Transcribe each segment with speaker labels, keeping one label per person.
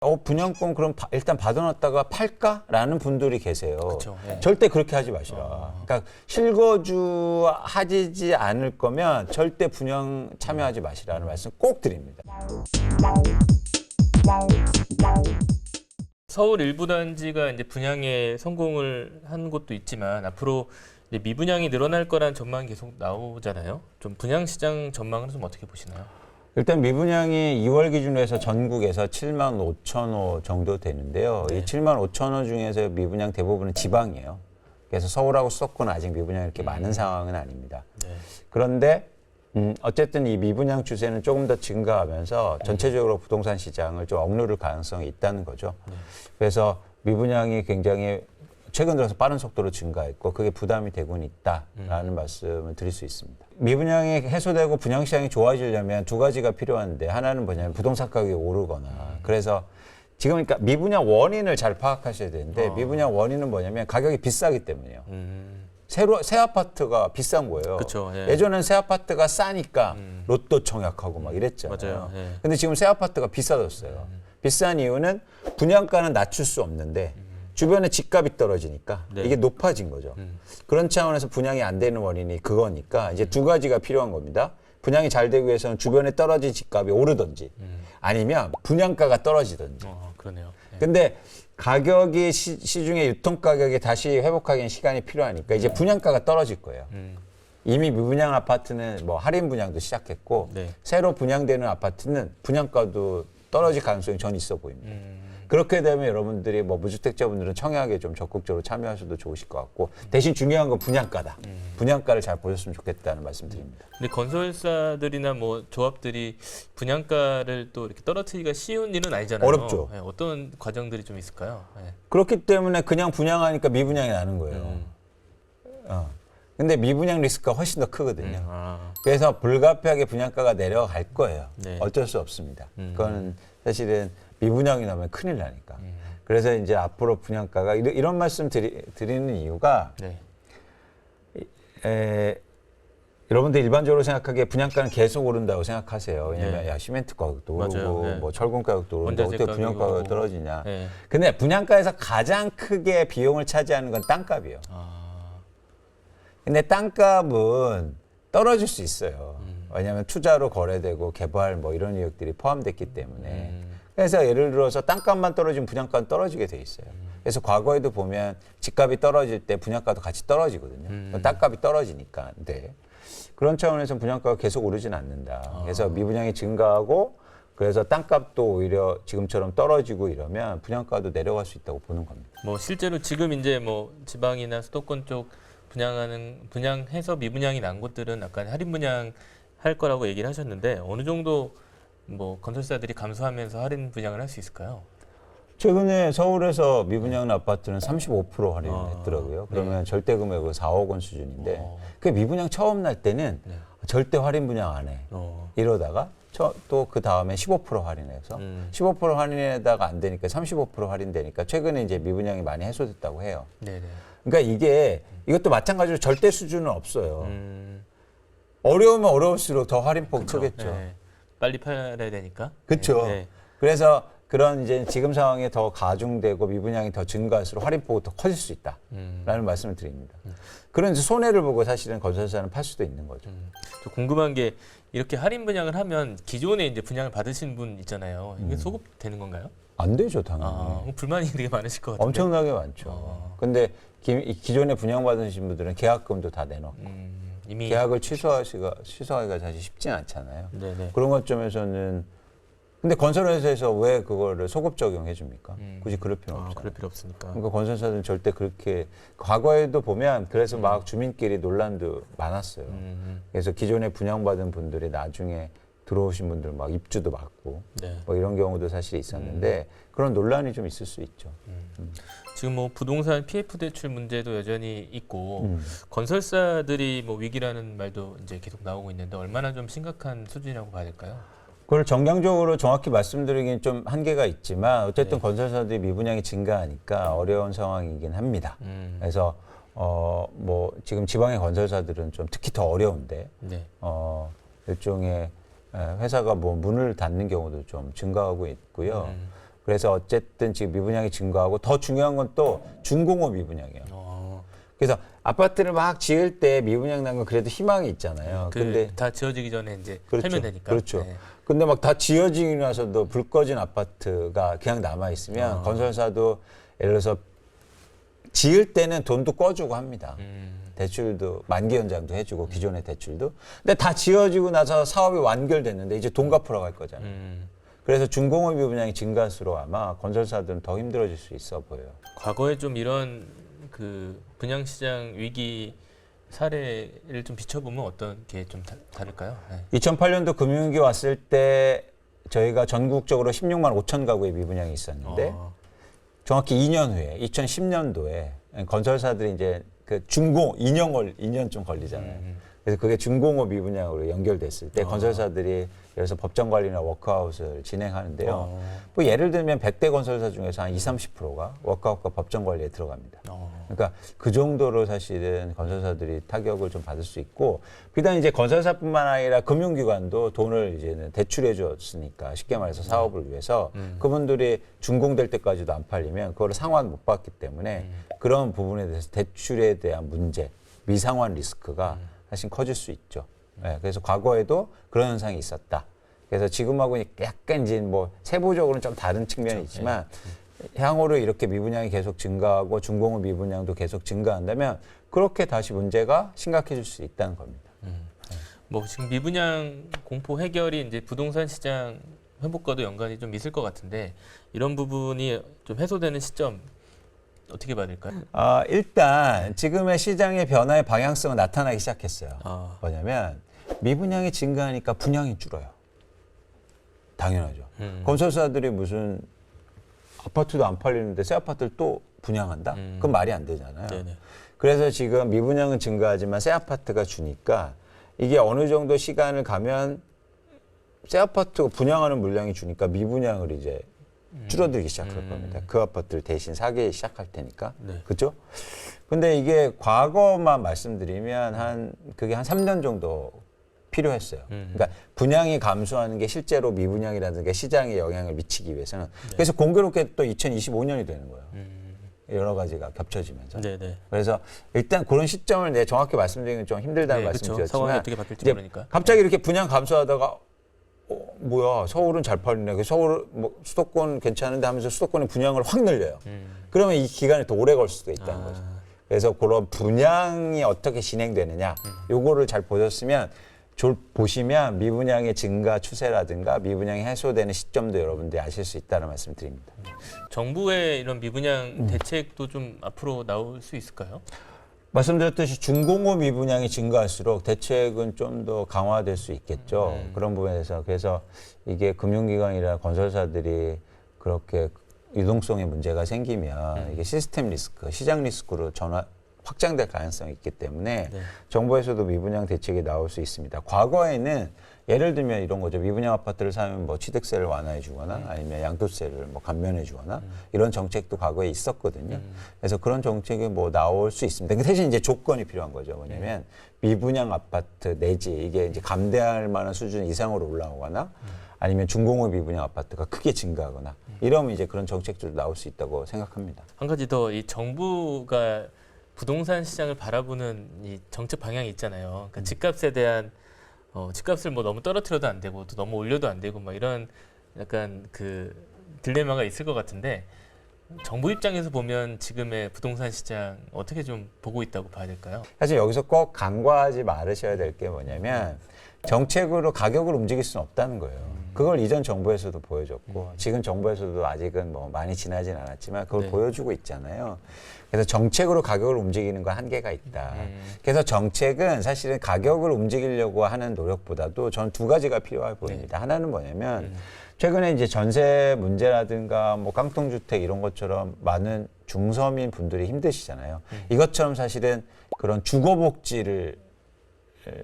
Speaker 1: 어 분양권 그럼 바- 일단 받아놨다가 팔까라는 분들이 계세요.
Speaker 2: 그쵸, 예.
Speaker 1: 절대 그렇게 하지 마시라. 그러니까 실거주 하지 않을 거면 절대 분양 참여하지 마시라는 말씀 꼭 드립니다.
Speaker 2: 서울 일부 단지가 이제 분양에 성공을 한 곳도 있지만 앞으로 미분양이 늘어날 거란 전망이 계속 나오잖아요. 좀 분양 시장 전망은 좀 어떻게 보시나요?
Speaker 1: 일단 미분양이 2월 기준으로 해서 전국에서 7만 5천 호 정도 되는데요.
Speaker 2: 네.
Speaker 1: 이 7만 5천 호 중에서 미분양 대부분은 지방이에요. 그래서 서울하고 수도권은 아직 미분양이 이렇게 많은 상황은 아닙니다.
Speaker 2: 네.
Speaker 1: 그런데 음, 어쨌든 이 미분양 추세는 조금 더 증가하면서 전체적으로 부동산 시장을 좀 억누를 가능성이 있다는 거죠. 그래서 미분양이 굉장히 최근 들어서 빠른 속도로 증가했고 그게 부담이 되고는 있다라는 말씀을 드릴 수 있습니다. 미분양이 해소되고 분양 시장이 좋아지려면 두 가지가 필요한데 하나는 뭐냐면 부동산 가격이 오르거나 그래서 지금 그러니까 미분양 원인을 잘 파악하셔야 되는데 미분양 원인은 뭐냐면 가격이 비싸기 때문이에요.
Speaker 2: 음,
Speaker 1: 새로 새 아파트가 비싼 거예요.
Speaker 2: 그쵸, 예.
Speaker 1: 예전엔 새 아파트가 싸니까 로또 청약하고 막 이랬잖아요.
Speaker 2: 맞아요, 예.
Speaker 1: 근데 지금 새 아파트가 비싸졌어요. 비싼 이유는 분양가는 낮출 수 없는데 주변에 집값이 떨어지니까
Speaker 2: 네.
Speaker 1: 이게 높아진 거죠. 그런 차원에서 분양이 안 되는 원인이 그거니까 이제 두 가지가 필요한 겁니다. 분양이 잘 되기 위해서는 주변에 떨어진 집값이 오르든지 아니면 분양가가 떨어지든지.
Speaker 2: 어, 그러네요. 네.
Speaker 1: 근데 가격이 시, 시중의 유통 가격이 다시 회복하기엔 시간이 필요하니까 이제 분양가가 떨어질 거예요.
Speaker 2: 음,
Speaker 1: 이미 미분양 아파트는 뭐 할인 분양도 시작했고
Speaker 2: 네.
Speaker 1: 새로 분양되는 아파트는 분양가도 떨어질 가능성이 전 있어 보입니다.
Speaker 2: 음,
Speaker 1: 그렇게 되면 여러분들이 뭐 무주택자분들은 청약에 좀 적극적으로 참여하셔도 좋으실 것 같고 대신 중요한 건 분양가다. 분양가를 잘 보셨으면 좋겠다는 말씀드립니다.
Speaker 2: 근데 건설사들이나 뭐 조합들이 분양가를 또 이렇게 떨어뜨리기가 쉬운 일은 아니잖아요.
Speaker 1: 어렵죠.
Speaker 2: 네, 어떤 과정들이 좀 있을까요? 네.
Speaker 1: 그렇기 때문에 그냥 분양하니까 미분양이 나는 거예요.
Speaker 2: 음.
Speaker 1: 어. 근데 미분양 리스크가 훨씬 더 크거든요.
Speaker 2: 아,
Speaker 1: 그래서 불가피하게 분양가가 내려갈 거예요.
Speaker 2: 네.
Speaker 1: 어쩔 수 없습니다.
Speaker 2: 음.
Speaker 1: 그거는 사실은 미분양이 나면 큰일 나니까.
Speaker 2: 음.
Speaker 1: 그래서 이제 앞으로 분양가가 이런, 이런 말씀 드리, 드리 는 이유가
Speaker 2: 네.
Speaker 1: 에, 여러분들 일반적으로 생각하기에 분양가는 계속 오른다고 생각하세요. 왜냐면
Speaker 2: 네.
Speaker 1: 야 시멘트 가격도
Speaker 2: 맞아요.
Speaker 1: 오르고
Speaker 2: 네.
Speaker 1: 뭐 철근 가격도
Speaker 2: 원자재
Speaker 1: 어떻게 분양가가. 떨어지냐.
Speaker 2: 네.
Speaker 1: 근데 분양가에서 가장 크게 비용을 차지하는 건 땅값이에요.
Speaker 2: 아,
Speaker 1: 근데 땅값은 떨어질 수 있어요.
Speaker 2: 음.
Speaker 1: 왜냐하면 투자로 거래되고 개발 뭐 이런 이익들이 포함됐기 때문에.
Speaker 2: 음.
Speaker 1: 그래서 예를 들어서 땅값만 떨어지면 분양가는 떨어지게 돼 있어요.
Speaker 2: 음.
Speaker 1: 그래서 과거에도 보면 집값이 떨어질 때 분양가도 같이 떨어지거든요.
Speaker 2: 음.
Speaker 1: 땅값이 떨어지니까. 네. 그런 차원에서 분양가가 계속 오르진 않는다.
Speaker 2: 아.
Speaker 1: 그래서 미분양이 증가하고 그래서 땅값도 오히려 지금처럼 떨어지고 이러면 분양가도 내려갈 수 있다고 보는 겁니다.
Speaker 2: 뭐 실제로 지금 이제 뭐 지방이나 수도권 쪽 분양하는 분양해서 미분양이 난 곳들은 약간 할인 분양 할 거라고 얘기를 하셨는데 어느 정도 뭐 건설사들이 감수하면서 할인 분양을 할 수 있을까요?
Speaker 1: 최근에 서울에서 미분양 아파트는 35%
Speaker 2: 아,
Speaker 1: 할인했더라고요. 그러면 절대 금액은 4억 원 수준인데
Speaker 2: 어.
Speaker 1: 그 미분양 처음 날 때는
Speaker 2: 네.
Speaker 1: 절대 할인 분양 안 해.
Speaker 2: 어.
Speaker 1: 이러다가 또 그 다음에 15% 할인해서
Speaker 2: 음.
Speaker 1: 15% 할인에다가 안 되니까 35% 할인되니까 최근에 이제 미분양이 많이 해소됐다고 해요.
Speaker 2: 네네.
Speaker 1: 그러니까 이게 이것도 마찬가지로 절대 수준은 없어요.
Speaker 2: 음,
Speaker 1: 어려우면 어려울수록 더 할인폭 크겠죠.
Speaker 2: 네. 빨리 팔아야 되니까.
Speaker 1: 그렇죠.
Speaker 2: 네.
Speaker 1: 그래서 그런 이제 지금 상황이 더 가중되고 미분양이 더 증가할수록 할인폭이 더 커질 수 있다.
Speaker 2: 음,
Speaker 1: 라는 말씀을 드립니다. 그런 이제 손해를 보고 사실은 건설사는 팔 수도 있는 거죠.
Speaker 2: 음. 저 궁금한 게 이렇게 할인 분양을 하면 기존에 이제 분양을 받으신 분 있잖아요. 이게 소급 되는 건가요?
Speaker 1: 안 되죠, 당연히.
Speaker 2: 아, 불만이 되게 많으실 것 같은데.
Speaker 1: 엄청나게 많죠.
Speaker 2: 어.
Speaker 1: 근데 기, 이 기존에 분양받으신 분들은 계약금도 다 내놓고
Speaker 2: 음, 이미
Speaker 1: 계약을 취소하시가 취소하기가 사실 쉽진 않잖아요.
Speaker 2: 네네.
Speaker 1: 그런 것점에서는 근데 건설회사에서 왜 그거를 소급 적용해 줍니까?
Speaker 2: 음.
Speaker 1: 굳이 그럴 필요
Speaker 2: 아,
Speaker 1: 없잖아요.
Speaker 2: 그럴 필요 없으니까.
Speaker 1: 그러니까 건설사들은 절대 그렇게 과거에도 보면 그래서 막 주민끼리 논란도 많았어요.
Speaker 2: 음,
Speaker 1: 그래서 기존에 분양받은 분들이 나중에 들어오신 분들 막 입주도 막고
Speaker 2: 네.
Speaker 1: 뭐 이런 경우도 사실 있었는데 그런 논란이 좀 있을 수 있죠.
Speaker 2: 지금 뭐 부동산 PF 대출 문제도 여전히 있고
Speaker 1: 음.
Speaker 2: 건설사들이 뭐 위기라는 말도 이제 계속 나오고 있는데 얼마나 좀 심각한 수준이라고 봐야 될까요?
Speaker 1: 그걸 정량적으로 정확히 말씀드리긴 좀 한계가 있지만 어쨌든
Speaker 2: 네.
Speaker 1: 건설사들이 미분양이 증가하니까 어려운 상황이긴 합니다.
Speaker 2: 음,
Speaker 1: 그래서 어 뭐 지금 지방의 건설사들은 좀 특히 더 어려운데
Speaker 2: 네.
Speaker 1: 어 일종의 에, 회사가 뭐 문을 닫는 경우도 좀 증가하고 있고요.
Speaker 2: 음,
Speaker 1: 그래서 어쨌든 지금 미분양이 증가하고 더 중요한 건 또 중공업 미분양이에요.
Speaker 2: 어,
Speaker 1: 그래서 아파트를 막 지을 때 미분양 난 건 그래도 희망이 있잖아요.
Speaker 2: 그
Speaker 1: 근데
Speaker 2: 다 지어지기 전에 이제
Speaker 1: 그렇죠.
Speaker 2: 살면 되니까.
Speaker 1: 그렇죠.
Speaker 2: 네.
Speaker 1: 근데 막 다 지어지고 나서도 불 꺼진 아파트가 그냥 남아 있으면
Speaker 2: 아.
Speaker 1: 건설사도 예를 들어서 지을 때는 돈도 꺼주고 합니다.
Speaker 2: 음,
Speaker 1: 대출도 만기 연장도 해주고 기존의 대출도. 근데 다 지어지고 나서 사업이 완결됐는데 이제 돈 갚으러 갈 거잖아요.
Speaker 2: 음.
Speaker 1: 그래서 중공업이 분양이 증가할수록 아마 건설사들은 더 힘들어질 수 있어 보여요.
Speaker 2: 과거에 좀 이런 그 분양 시장 위기 사례를 좀 비춰보면 어떤 게 좀 다를까요? 네.
Speaker 1: 2008년도 금융위기 왔을 때 저희가 전국적으로 16만 5천 가구의 미분양이 있었는데
Speaker 2: 어,
Speaker 1: 정확히 2년 후에 2010년도에 건설사들이 이제 그 중공 2년 걸 2년 좀 걸리잖아요.
Speaker 2: 음,
Speaker 1: 그래서 그게 중공업 미분양으로 연결됐을 때
Speaker 2: 아.
Speaker 1: 건설사들이 그래서 법정 관리나 워크아웃을 진행하는데요.
Speaker 2: 어,
Speaker 1: 뭐 예를 들면 100대 건설사 중에서 한 20, 30%가 워크아웃과 법정 관리에 들어갑니다.
Speaker 2: 어.
Speaker 1: 그러니까 그 정도로 사실은 건설사들이 타격을 좀 받을 수 있고 비단 이제 건설사뿐만 아니라 금융기관도 돈을 이제는 대출해 줬으니까 쉽게 말해서 사업을 위해서
Speaker 2: 음.
Speaker 1: 그분들이 준공될 때까지도 안 팔리면 그거를 상환 못 받기 때문에
Speaker 2: 음.
Speaker 1: 그런 부분에 대해서 대출에 대한 문제 미상환 리스크가
Speaker 2: 음.
Speaker 1: 사실 커질 수 있죠. 네, 그래서 과거에도 그런 현상이 있었다. 그래서 지금하고는 약간 이제 뭐 세부적으로는 좀 다른 측면이 있지만 향후로 이렇게 미분양이 계속 증가하고 중공업 미분양도 계속 증가한다면 그렇게 다시 문제가 심각해질 수 있다는 겁니다.
Speaker 2: 뭐 지금 미분양 공포 해결이 이제 부동산 시장 회복과도 연관이 좀 있을 것 같은데 이런 부분이 좀 해소되는 시점 어떻게 봐야 될까요?
Speaker 1: 아, 일단 지금의 시장의 변화의 방향성은 나타나기 시작했어요.
Speaker 2: 아,
Speaker 1: 뭐냐면 미분양이 증가하니까 분양이 줄어요. 당연하죠.
Speaker 2: 음.
Speaker 1: 건설사들이 무슨 아파트도 안 팔리는데 새 아파트를 또 분양한다?
Speaker 2: 음.
Speaker 1: 그건 말이 안 되잖아요.
Speaker 2: 네네.
Speaker 1: 그래서 지금 미분양은 증가하지만 새 아파트가 주니까 이게 어느 정도 시간을 가면 새 아파트 분양하는 물량이 주니까 미분양을 이제 줄어들기 시작할
Speaker 2: 음.
Speaker 1: 겁니다. 그 아파트를 대신 사기 시작할 테니까.
Speaker 2: 네.
Speaker 1: 그죠? 근데 이게 과거만 말씀드리면 한 그게 한 3년 정도 필요했어요.
Speaker 2: 음.
Speaker 1: 그러니까 분양이 감소하는 게 실제로 미분양이라든가 시장에 영향을 미치기 위해서는
Speaker 2: 네.
Speaker 1: 그래서 공교롭게 또 2025년이 되는 거예요.
Speaker 2: 음.
Speaker 1: 여러 가지가 겹쳐지면서.
Speaker 2: 네네.
Speaker 1: 그래서 일단 그런 시점을 내 정확히 말씀드리는 좀 힘들다는
Speaker 2: 네, 그렇죠. 상황이
Speaker 1: 말씀드렸지만
Speaker 2: 어떻게 바뀔지 모르니까.
Speaker 1: 갑자기 이렇게 분양 감소하다가 어, 뭐야 서울은 잘 팔리네. 그 서울 뭐 수도권 괜찮은데 하면서 수도권의 분양을 확 늘려요.
Speaker 2: 음.
Speaker 1: 그러면 이 기간이 더 오래 걸 수도 있다는 거죠.
Speaker 2: 아,
Speaker 1: 그래서 그런 분양이 어떻게 진행되느냐,
Speaker 2: 음.
Speaker 1: 요거를 잘 보셨으면 졸 보시면 미분양의 증가 추세라든가 미분양이 해소되는 시점도 여러분들이 아실 수 있다는 말씀 드립니다.
Speaker 2: 정부의 이런 미분양
Speaker 1: 음.
Speaker 2: 대책도 좀 앞으로 나올 수 있을까요?
Speaker 1: 말씀드렸듯이 중공업 미분양이 증가할수록 대책은 좀 더 강화될 수 있겠죠.
Speaker 2: 음.
Speaker 1: 그런 부분에서 그래서 이게 금융기관이나 건설사들이 그렇게 유동성에 문제가 생기면
Speaker 2: 음.
Speaker 1: 이게 시스템 리스크, 시장 리스크로 전환 확장될 가능성이 있기 때문에
Speaker 2: 네.
Speaker 1: 정부에서도 미분양 대책이 나올 수 있습니다. 과거에는 예를 들면 이런 거죠. 미분양 아파트를 사면 뭐 취득세를 완화해 주거나 아니면 양도세를 뭐 감면해 주거나 이런 정책도 과거에 있었거든요. 그래서 그런 정책이 뭐 나올 수 있습니다. 근데 대신 이제 조건이 필요한 거죠. 뭐냐면 미분양 아파트 내지 이게 이제 감대할 만한 수준 이상으로 올라오거나 아니면 중공업 미분양 아파트가 크게 증가하거나 이러면 이제 그런 정책들도 나올 수 있다고 생각합니다.
Speaker 2: 한 가지 더 이 정부가 부동산 시장을 바라보는 이 정책 방향이 있잖아요. 그러니까 집값에 대한 어, 집값을 뭐 너무 떨어뜨려도 안 되고 또 너무 올려도 안 되고 막 이런 약간 그 딜레마가 있을 것 같은데 정부 입장에서 보면 지금의 부동산 시장 어떻게 좀 보고 있다고 봐야 될까요?
Speaker 1: 사실 여기서 꼭 간과하지 말으셔야 될 게 뭐냐면 정책으로 가격을 움직일 수는 없다는 거예요. 그걸 이전 정부에서도 보여줬고 지금 정부에서도 아직은 뭐 많이 지나진 않았지만 그걸
Speaker 2: 네.
Speaker 1: 보여주고 있잖아요. 그래서 정책으로 가격을 움직이는 건 한계가 있다.
Speaker 2: 음.
Speaker 1: 그래서 정책은 사실은 가격을 움직이려고 하는 노력보다도 저는 두 가지가 필요해 보입니다. 하나는 뭐냐면
Speaker 2: 음.
Speaker 1: 최근에 이제 전세 문제라든가 뭐 깡통주택 이런 것처럼 많은 중서민 분들이 힘드시잖아요. 이것처럼 사실은 그런 주거복지를 에,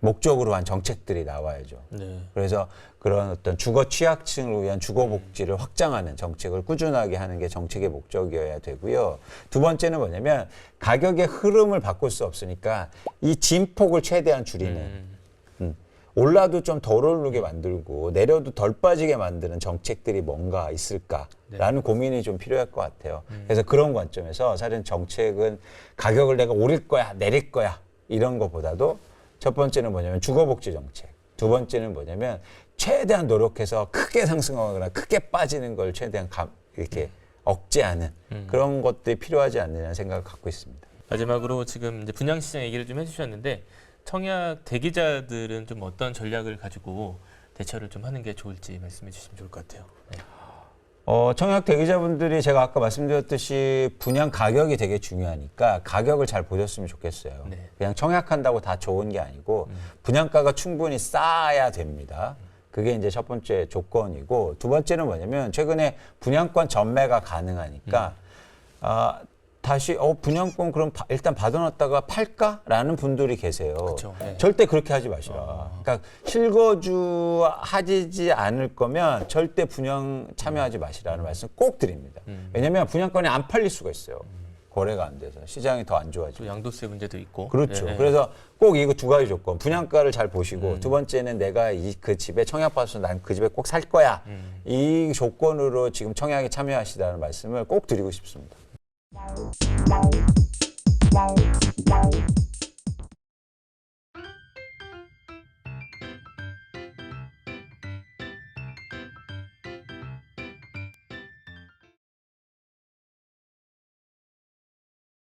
Speaker 1: 목적으로 한 정책들이 나와야죠.
Speaker 2: 네.
Speaker 1: 그래서 그런 어떤 주거 취약층을 위한 주거 복지를 확장하는 정책을 꾸준하게 하는 게 정책의 목적이어야 되고요. 두 번째는 뭐냐면 가격의 흐름을 바꿀 수 없으니까 이 진폭을 최대한 줄이는
Speaker 2: 음.
Speaker 1: 음. 올라도 좀 덜 오르게 만들고 내려도 덜 빠지게 만드는 정책들이 뭔가 있을까라는 고민이 좀 필요할 것 같아요. 그래서 그런 관점에서 사실은 정책은 가격을 내가 오릴 거야, 내릴 거야 이런 것보다도 첫 번째는 뭐냐면 주거복지 정책, 두 번째는 뭐냐면 최대한 노력해서 크게 상승하거나 크게 빠지는 걸 최대한 감, 이렇게 억제하는 그런 것들이 필요하지 않느냐는 생각을 갖고 있습니다.
Speaker 2: 마지막으로 지금 이제 분양 시장 얘기를 좀 해주셨는데 청약 대기자들은 좀 어떤 전략을 가지고 대처를 좀 하는 게 좋을지 말씀해 주시면 좋을 것 같아요. 네.
Speaker 1: 어, 청약 대기자분들이 제가 아까 말씀드렸듯이 분양 가격이 되게 중요하니까 가격을 잘 보셨으면 좋겠어요.
Speaker 2: 네.
Speaker 1: 그냥 청약한다고 다 좋은 게 아니고 분양가가 충분히 쌓아야 됩니다. 그게 이제 첫 번째 조건이고 두 번째는 뭐냐면 최근에 분양권 전매가 가능하니까 아, 다시 어 분양권 그럼 바- 일단 받아놨다가 팔까라는 분들이 계세요.
Speaker 2: 그쵸, 네.
Speaker 1: 절대 그렇게 하지 마시라. 그러니까 실거주 하지 않을 거면 절대 분양 참여하지 마시라는 말씀 꼭 드립니다. 왜냐하면 분양권이 안 팔릴 수가 있어요. 거래가 안 돼서 시장이 더 안 좋아지고.
Speaker 2: 또 양도세 문제도 있고.
Speaker 1: 그렇죠.
Speaker 2: 네, 네.
Speaker 1: 그래서 꼭 이거 두 가지 조건. 분양가를 잘 보시고 두 번째는 내가 이 그 집에 청약 받아서 난 그 집에 꼭 살 거야. 이 조건으로 지금 청약에 참여하시라는 말씀을 꼭 드리고 싶습니다.
Speaker 3: Bye.